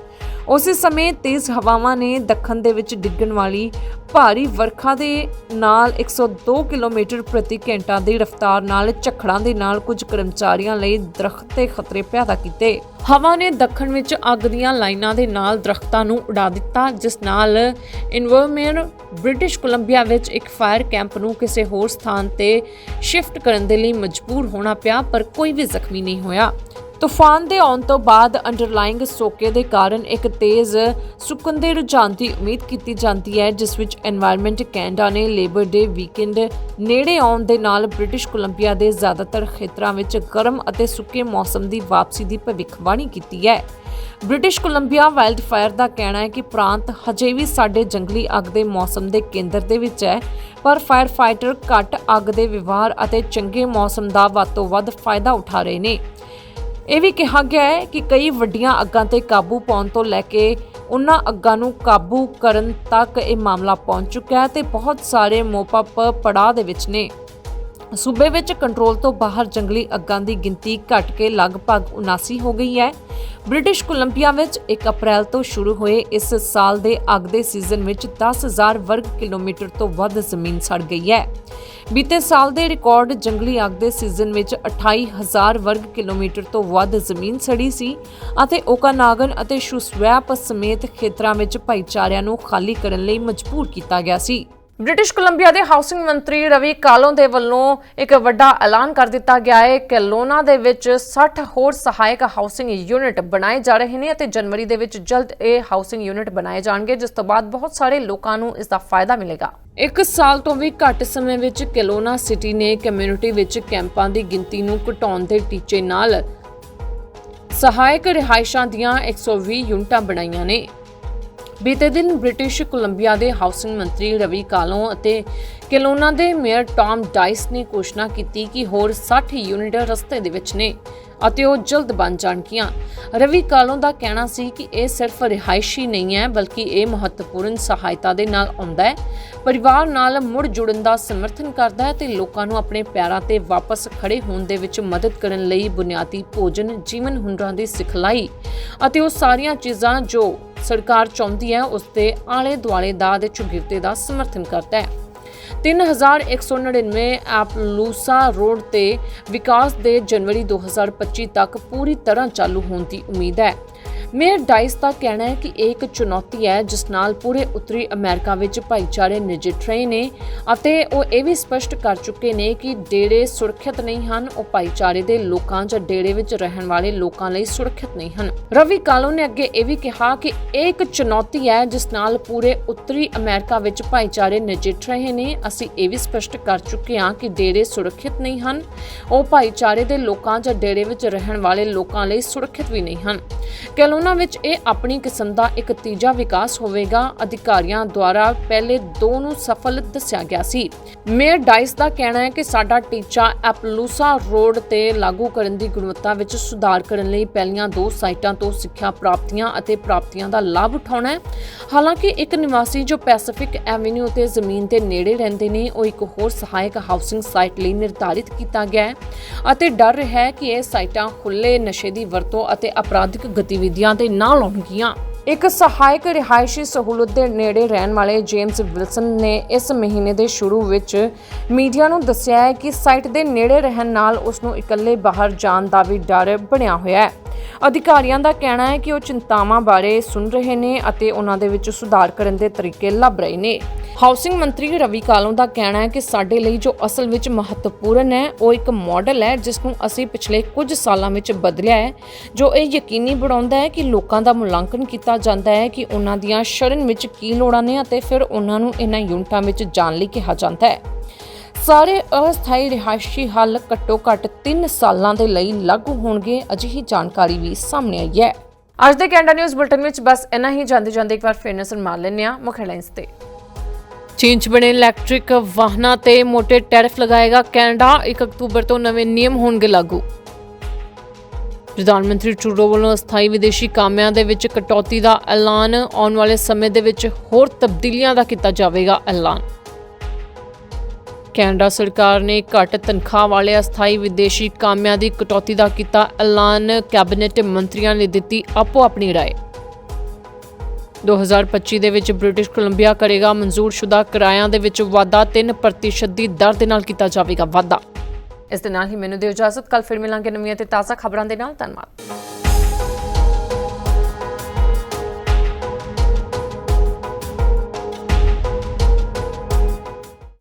ਉਸੇ ਸਮੇਂ ਤੇਜ਼ ਹਵਾਵਾਂ ਨੇ ਦੱਖਣ ਦੇ ਵਿੱਚ ਡਿੱਗਣ ਵਾਲੀ ਭਾਰੀ ਵਰਖਾ ਦੇ ਨਾਲ 102 ਕਿਲੋਮੀਟਰ ਪ੍ਰਤੀ ਘੰਟਾ ਦੀ ਰਫ਼ਤਾਰ ਨਾਲ ਝੱਖੜਾਂ ਦੇ ਨਾਲ ਕੁਝ ਕਰਮਚਾਰੀਆਂ ਲਈ ਦਰਖਤ ਤੇ ਖਤਰੇ ਪੈਦਾ ਕੀਤੇ। ਹਵਾ ਨੇ ਦੱਖਣ ਵਿੱਚ ਅੱਗ ਦੀਆਂ ਲਾਈਨਾਂ ਦੇ ਨਾਲ ਦਰਖਤਾਂ ਨੂੰ ਉਡਾ ਦਿੱਤਾ, ਜਿਸ ਨਾਲ ਇਨਵਰਮੇਅਰ ਬ੍ਰਿਟਿਸ਼ ਕੋਲੰਬੀਆ ਵਿੱਚ ਇੱਕ ਫਾਇਰ ਕੈਂਪ ਨੂੰ ਕਿਸੇ ਹੋਰ ਸਥਾਨ ਤੇ ਸ਼ਿਫਟ ਕਰਨ ਦੇ ਲਈ ਮਜਬੂਰ ਹੋਣਾ ਪਿਆ, ਪਰ ਕੋਈ ਵੀ ਜ਼ਖਮੀ ਨਹੀਂ ਹੋਇਆ। ਤੂਫਾਨ ਦੇ ਆਉਣ ਤੋਂ ਬਾਅਦ ਅੰਡਰਲਾਈਂਗ ਸੋਕੇ ਦੇ ਕਾਰਨ ਇੱਕ ਤੇਜ਼ ਸੁੱਕਣ ਦੇ ਰੁਝਾਨ ਦੀ ਉਮੀਦ ਕੀਤੀ ਜਾਂਦੀ ਹੈ, ਜਿਸ ਵਿੱਚ এনवायरमेंट ਕੈਨੇਡਾ ਨੇ ਲੇਬਰ ਡੇ ਵੀਕਐਂਡ ਨੇੜੇ ਆਉਣ ਦੇ ਨਾਲ ਬ੍ਰਿਟਿਸ਼ ਕੋਲੰਬੀਆ ਦੇ ਜ਼ਿਆਦਾਤਰ ਖੇਤਰਾਂ ਵਿੱਚ ਗਰਮ ਅਤੇ ਸੁੱਕੇ ਮੌਸਮ ਦੀ ਵਾਪਸੀ ਦੀ ਭਵਿੱਖਬਾਣੀ ਕੀਤੀ ਹੈ। ਬ੍ਰਿਟਿਸ਼ ਕੋਲੰਬੀਆ ਵਾਈਲਡ ਫਾਇਰ ਦਾ ਕਹਿਣਾ ਹੈ ਕਿ ਪ੍ਰਾਂਤ ਹਜੇ ਵੀ ਸਾਡੇ ਜੰਗਲੀ ਅੱਗ ਦੇ ਮੌਸਮ ਦੇ ਕੇਂਦਰ ਦੇ ਵਿੱਚ ਹੈ, ਪਰ ਫਾਇਰ ਫਾਈਟਰ ਘੱਟ ਅੱਗ ਦੇ ਵਿਵਹਾਰ ਅਤੇ ਚੰਗੇ ਮੌਸਮ ਦਾ ਵੱਧ ਤੋਂ ਵੱਧ ਫਾਇਦਾ ਉਠਾ ਰਹੇ ਨੇ। ਇਹ ਵੀ ਕਿਹਾ ਗਿਆ ਹੈ ਕਿ ਕਈ ਵੱਡੀਆਂ ਅੱਗਾਂ ਤੇ ਕਾਬੂ ਪਾਉਣ ਤੋਂ ਲੈ ਕੇ ਉਹਨਾਂ ਅੱਗਾਂ ਨੂੰ ਕਾਬੂ ਕਰਨ ਤੱਕ ਇਹ ਮਾਮਲਾ ਪਹੁੰਚ ਚੁੱਕਾ ਹੈ ਤੇ ਬਹੁਤ ਸਾਰੇ ਮੋਪਅਪ ਪੜਾਅ ਦੇ ਵਿੱਚ ਨੇ। ਸੂਬੇ ਵਿੱਚ ਕੰਟਰੋਲ ਤੋਂ ਬਾਹਰ ਜੰਗਲੀ ਅੱਗਾਂ ਦੀ ਗਿਣਤੀ ਘਟ ਕੇ ਲਗਭਗ 79 ਹੋ ਗਈ ਹੈ। ਬ੍ਰਿਟਿਸ਼ ਕੋਲੰਬੀਆ ਵਿੱਚ 1 ਅਪ੍ਰੈਲ ਤੋਂ ਸ਼ੁਰੂ ਹੋਏ ਇਸ ਸਾਲ ਦੇ ਅੱਗ ਦੇ ਸੀਜ਼ਨ ਵਿੱਚ 10000 ਵਰਗ ਕਿਲੋਮੀਟਰ ਤੋਂ ਵੱਧ ਜ਼ਮੀਨ ਸੜ ਗਈ ਹੈ। ਬੀਤੇ ਸਾਲ ਦੇ ਰਿਕਾਰਡ ਜੰਗਲੀ ਅੱਗ ਦੇ ਸੀਜ਼ਨ ਵਿੱਚ 28000 ਵਰਗ ਕਿਲੋਮੀਟਰ ਤੋਂ ਵੱਧ ਜ਼ਮੀਨ ਸੜੀ ਸੀ ਅਤੇ ਓਕਾਨਾਗਨ ਅਤੇ ਸ਼ੁਸਵੈਪ ਸਮੇਤ ਖੇਤਰਾਂ ਵਿੱਚ ਭਾਈਚਾਰਿਆਂ ਨੂੰ ਖਾਲੀ ਕਰਨ ਲਈ ਮਜਬੂਰ ਕੀਤਾ ਗਿਆ ਸੀ। ਬ੍ਰਿਟਿਸ਼ ਕੋਲੰਬੀਆ ਦੇ ਹਾਊਸਿੰਗ ਮੰਤਰੀ ਰਵੀ ਕਾਲੋ ਦੇ ਵੱਲੋਂ ਇੱਕ ਵੱਡਾ ਐਲਾਨ ਕਰ ਦਿੱਤਾ ਗਿਆ ਹੈ ਕਿ ਲੋਨਾ ਦੇ ਵਿੱਚ 60 ਹੋਰ ਸਹਾਇਕ ਹਾਊਸਿੰਗ ਯੂਨਿਟ ਬਣਾਏ ਜਾ ਰਹੇ ਨੇ ਅਤੇ ਜਨਵਰੀ ਦੇ ਵਿੱਚ ਜਲਦ ਇਹ ਹਾਊਸਿੰਗ ਯੂਨਿਟ ਬਣਾਏ ਜਾਣਗੇ, ਜਿਸ ਤੋਂ ਬਾਅਦ ਬਹੁਤ ਸਾਰੇ ਲੋਕਾਂ ਨੂੰ ਇਸ ਦਾ ਫਾਇਦਾ ਮਿਲੇਗਾ। ਇੱਕ ਸਾਲ ਤੋਂ ਵੀ ਘੱਟ ਸਮੇਂ ਵਿੱਚ ਕੈਲੋਨਾ ਸਿਟੀ ਨੇ ਕਮਿਊਨਿਟੀ ਵਿੱਚ ਕੈਂਪਾਂ ਦੀ ਗਿਣਤੀ ਨੂੰ ਘਟਾਉਣ ਦੇ ਟੀਚੇ ਨਾਲ ਸਹਾਇਕ ਰਿਹਾਇਸ਼ਾਂ ਦੀਆਂ 120 ਯੂਨਿਟਾਂ ਬਣਾਈਆਂ ਨੇ। ਬੀਤੇ ਦਿਨ ਬ੍ਰਿਟਿਸ਼ ਕੋਲੰਬੀਆ ਦੇ ਹਾਊਸਿੰਗ ਮੰਤਰੀ ਰਵੀ ਕਾਲੋ ਅਤੇ ਕੈਲੋਨਾ ਦੇ ਮੇਅਰ ਟਾਮ ਡਾਈਸ ਨੇ ਘੋਸ਼ਣਾ ਕੀਤੀ ਕਿ ਹੋਰ 60 ਯੂਨਿਟ ਰਸਤੇ ਦੇ ਵਿੱਚ ਨੇ। ਅਤੇ ਉਹ ਜਲਦ ਬਣ ਜਾਣਗੀਆਂ। ਰਵੀ ਕਾਲੋ ਦਾ ਕਹਿਣਾ ਸੀ ਕਿ ਇਹ ਸਿਰਫ ਰਿਹਾਇਸ਼ੀ ਨਹੀਂ ਹੈ, ਬਲਕਿ ਇਹ ਮਹੱਤਵਪੂਰਨ ਸਹਾਇਤਾ ਦੇ ਨਾਲ ਆਉਂਦਾ ਹੈ। ਪਰਿਵਾਰ ਨਾਲ ਮੁੜ ਜੁੜਨ ਦਾ ਸਮਰਥਨ ਕਰਦਾ ਹੈ ਤੇ ਲੋਕਾਂ ਨੂੰ ਆਪਣੇ ਪੈਰਾਂ ਤੇ ਵਾਪਸ ਖੜੇ ਹੋਣ ਦੇ ਵਿੱਚ ਮਦਦ ਕਰਨ ਲਈ ਬੁਨਿਆਦੀ ਭੋਜਨ, ਜੀਵਨ ਹੁਨਰਾਂ ਦੀ ਸਿਖਲਾਈ ਅਤੇ ਉਹ ਸਾਰੀਆਂ ਚੀਜ਼ਾਂ ਜੋ ਸਰਕਾਰ ਚਾਹੁੰਦੀ ਹੈ, ਉਸ ਦੇ ਆਲੇ ਦੁਆਲੇ ਦਾ ਦੇ ਚੁਗਿਰਦੇ ਦਾ ਸਮਰਥਨ ਕਰਦਾ ਹੈ। 3199 ਐਪਲੂਸਾ ਰੋਡ ਤੇ ਵਿਕਾਸ ਦੇ ਜਨਵਰੀ 2025 ਤੱਕ ਪੂਰੀ ਤਰ੍ਹਾਂ ਚਾਲੂ ਹੋਣ ਦੀ ਉਮੀਦ ਹੈ। ਮੇਅਰ ਡਾਈਸ ਦਾ ਕਹਿਣਾ ਹੈ ਕਿ ਇਹ ਇੱਕ ਚੁਣੌਤੀ ਹੈ, ਜਿਸ ਨਾਲ ਪੂਰੇ ਉੱਤਰੀ ਅਮਰੀਕਾ ਵਿੱਚ ਭਾਈਚਾਰੇ ਨਜਿੱਠ ਰਹੇ ਨੇ ਅਤੇ ਉਹ ਇਹ ਵੀ ਸਪਸ਼ਟ ਕਰ ਚੁੱਕੇ ਨੇ ਕਿ ਡੇਰੇ ਸੁਰੱਖਿਅਤ ਨਹੀਂ ਹਨ, ਉਹ ਭਾਈਚਾਰੇ ਦੇ ਲੋਕਾਂ ਜਾਂ ਡੇਰੇ ਵਿੱਚ ਰਹਿਣ ਵਾਲੇ ਲੋਕਾਂ ਲਈ ਸੁਰੱਖਿਅਤ ਨਹੀਂ ਹਨ। ਰਵੀ ਕਾਲੋ ਨੇ ਅੱਗੇ ਇਹ ਵੀ ਕਿਹਾ ਕਿ ਇਹ ਇੱਕ ਚੁਣੌਤੀ ਹੈ, ਜਿਸ ਨਾਲ ਪੂਰੇ ਉੱਤਰੀ ਅਮਰੀਕਾ ਵਿੱਚ ਭਾਈਚਾਰੇ ਨਜਿੱਠ ਰਹੇ ਨੇ। ਅਸੀਂ ਇਹ ਵੀ ਸਪਸ਼ਟ ਕਰ ਚੁੱਕੇ ਹਾਂ ਕਿ ਡੇਰੇ ਸੁਰੱਖਿਅਤ ਨਹੀਂ ਹਨ, ਉਹ ਭਾਈਚਾਰੇ ਦੇ ਲੋਕਾਂ ਜਾਂ ਡੇਰੇ ਵਿੱਚ ਰਹਿਣ ਵਾਲੇ ਲੋਕਾਂ ਲਈ ਸੁਰੱਖਿਅਤ ਵੀ ਨਹੀਂ ਹਨ। ਕੈਲੋਨਾ ਵਿੱਚ ਇਹ ਆਪਣੀ ਕਿਸਮ ਦਾ ਇੱਕ ਤੀਜਾ ਵਿਕਾਸ ਹੋਵੇਗਾ, ਅਧਿਕਾਰੀਆਂ ਦੁਆਰਾ ਪਹਿਲੇ ਦੋ ਨੂੰ ਸਫਲ ਦੱਸਿਆ ਗਿਆ ਸੀ। ਮੇਅਰ ਡਾਈਸ ਦਾ ਕਹਿਣਾ ਹੈ ਕਿ ਸਾਡਾ ਟੀਚਾ ਐਪਲੂਸਾ ਰੋਡ ਤੇ ਲਾਗੂ ਕਰਨ ਦੀ ਗੁਣਵੱਤਾ ਵਿੱਚ ਸੁਧਾਰ ਕਰਨ ਲਈ ਪਹਿਲੀਆਂ ਦੋ ਸਾਈਟਾਂ ਤੋਂ ਸਿੱਖਿਆ ਪ੍ਰਾਪਤੀਆਂ ਅਤੇ ਪ੍ਰਾਪਤੀਆਂ ਦਾ ਲਾਭ ਉਠਾਉਣਾ ਹੈ। ਹਾਲਾਂਕਿ ਇੱਕ ਨਿਵਾਸੀ ਜੋ ਪੈਸੀਫਿਕ ਐਵੇਨਿਊ ਤੇ ਜ਼ਮੀਨ ਦੇ ਨੇੜੇ ਰਹਿੰਦੇ ਨੇ, ਉਹ ਇੱਕ ਹੋਰ ਸਹਾਇਕ ਹਾਊਸਿੰਗ ਸਾਈਟ ਲਈ ਨਿਰਧਾਰਿਤ ਕੀਤਾ ਗਿਆ ਹੈ ਅਤੇ ਡਰ ਰਿਹਾ ਹੈ ਕਿ ਇਹ ਸਾਈਟਾਂ ਖੁੱਲੇ ਨਸ਼ੇ ਦੀ ਵਰਤੋਂ ਅਤੇ ਅਪਰਾਧਿਕ ਗਤੀਵਿਧੀਆਂ ਦੇ ਨਾਲ ਆਉਣਗੀਆਂ ਇੱਕ ਸਹਾਇਕ ਰਿਹਾਇਸ਼ੀ ਸਹੂਲਤ ਦੇ ਨੇੜੇ ਰਹਿਣ ਵਾਲੇ ਜੇਮਸ ਵਿਲਸਨ ਨੇ ਇਸ ਮਹੀਨੇ ਦੇ ਸ਼ੁਰੂ ਵਿੱਚ ਮੀਡੀਆ ਨੂੰ ਦੱਸਿਆ ਹੈ ਕਿ ਸਾਈਟ ਦੇ ਨੇੜੇ ਰਹਿਣ ਨਾਲ ਉਸ ਨੂੰ ਇਕੱਲੇ ਬਾਹਰ ਜਾਣ ਦਾ ਵੀ ਡਰ ਬਣਿਆ ਹੋਇਆ ਹੈ। ਅਧਿਕਾਰੀਆਂ ਦਾ ਕਹਿਣਾ ਹੈ ਕਿ ਉਹ ਚਿੰਤਾਵਾਂ ਬਾਰੇ ਸੁਣ ਰਹੇ ਨੇ ਅਤੇ ਉਹਨਾਂ ਦੇ ਵਿੱਚ ਸੁਧਾਰ ਕਰਨ ਦੇ ਤਰੀਕੇ ਲੱਭ ਰਹੇ ਨੇ। ਹਾਊਸਿੰਗ ਮੰਤਰੀ ਰਵੀ ਕਾਲੋਂ ਦਾ ਕਹਿਣਾ ਹੈ ਕਿ ਸਾਡੇ ਲਈ ਜੋ ਅਸਲ ਵਿੱਚ ਮਹੱਤਵਪੂਰਨ ਹੈ, ਉਹ ਇੱਕ ਮਾਡਲ ਹੈ, ਜਿਸ ਨੂੰ ਅਸੀਂ ਪਿਛਲੇ ਕੁਝ ਸਾਲਾਂ ਵਿੱਚ ਬਦਲਿਆ ਹੈ, ਜੋ ਇਹ ਯਕੀਨੀ ਬਣਾਉਂਦਾ ਹੈ ਕਿ ਲੋਕਾਂ ਦਾ ਮੁਲਾਂਕਣ ਕੀਤਾ ਜਾਂਦਾ ਹੈ ਕਿ ਉਹਨਾਂ ਦੀਆਂ ਸ਼ਰਨ ਵਿੱਚ ਕੀ ਲੋੜਾਂ ਨੇ ਅਤੇ ਫਿਰ ਉਹਨਾਂ ਨੂੰ ਇਹਨਾਂ ਯੂਨਿਟਾਂ ਵਿੱਚ ਜਾਣ ਲਈ ਕਿਹਾ ਜਾਂਦਾ ਹੈ। ਸਾਰੇ ਅਸਥਾਈ ਰਿਹਾਇਸ਼ੀ ਹੱਲ ਘੱਟੋ ਘੱਟ 3 ਸਾਲਾਂ ਦੇ ਲਈ ਲਾਗੂ ਹੋਣਗੇ, ਅਜਿਹੀ ਜਾਣਕਾਰੀ ਵੀ ਸਾਹਮਣੇ ਆਈ ਹੈ। ਅੱਜ ਦੇ ਕੈਨੇਡਾ ਨਿਊਜ਼ ਬੁਲਟਨ ਵਿੱਚ ਬਸ ਇੰਨਾ ਹੀ। ਜਾਂਦੇ ਜਾਂਦੇ ਇੱਕ ਵਾਰ ਫਿਰ ਨਜ਼ਰ ਮਾਰ ਲੈਂਦੇ ਹਾਂ ਮੁੱਖ ਹੈਡਲਾਈਨਸ ਤੇ। ਚੀਨ 'ਚ ਬਣੇ ਇਲੈਕਟ੍ਰਿਕ ਵਾਹਨਾਂ ਤੇ ਮੋਟੇ ਟੈਰਿਫ ਲਗਾਏਗਾ ਕੈਨੇਡਾ 1 ਅਕਤੂਬਰ ਤੋਂ ਨਵੇਂ ਨਿਯਮ ਹੋਣਗੇ ਲਾਗੂ ਪ੍ਰਧਾਨ ਮੰਤਰੀ ਟਰੂਡੋ ਵੱਲੋਂ ਅਸਥਾਈ ਵਿਦੇਸ਼ੀ ਕਾਮਿਆਂ ਦੇ ਵਿੱਚ ਕਟੌਤੀ ਦਾ ਐਲਾਨ ਆਉਣ ਵਾਲੇ ਸਮੇਂ ਦੇ ਵਿੱਚ ਹੋਰ ਤਬਦੀਲੀਆਂ ਦਾ ਕੀਤਾ ਜਾਵੇਗਾ ਐਲਾਨ ਕੈਨੇਡਾ ਸਰਕਾਰ ਨੇ ਘੱਟ ਤਨਖਾਹ ਵਾਲੇ ਅਸਥਾਈ ਵਿਦੇਸ਼ੀ ਕਾਮਿਆਂ ਦੀ ਕਟੌਤੀ ਦਾ ਕੀਤਾ ਐਲਾਨ ਕੈਬਨਿਟ ਮੰਤਰੀਆਂ ਨੇ ਦਿੱਤੀ ਆਪੋ ਆਪਣੀ رائے 2025 ਦੇ ਵਿੱਚ ਬ੍ਰਿਟਿਸ਼ ਕੋਲੰਬੀਆ ਕਰੇਗਾ ਮਨਜ਼ੂਰਸ਼ੁਦਾ ਕਿਰਾਇਆਂ ਦੇ ਵਿੱਚ ਵਾਧਾ 3% ਦੀ ਦਰ ਦੇ ਨਾਲ ਕੀਤਾ ਜਾਵੇਗਾ ਵਾਧਾ। ਇਸ ਦੇ ਨਾਲ ਹੀ ਮੈਨੂੰ ਦਿਓ ਇਜਾਜ਼ਤ। ਕੱਲ ਫਿਰ ਮਿਲਾਂਗੇ ਨਵੀਆਂ ਤੇ ਤਾਜ਼ਾ ਖਬਰਾਂ ਦੇ ਨਾਲ। ਧੰਨਵਾਦ।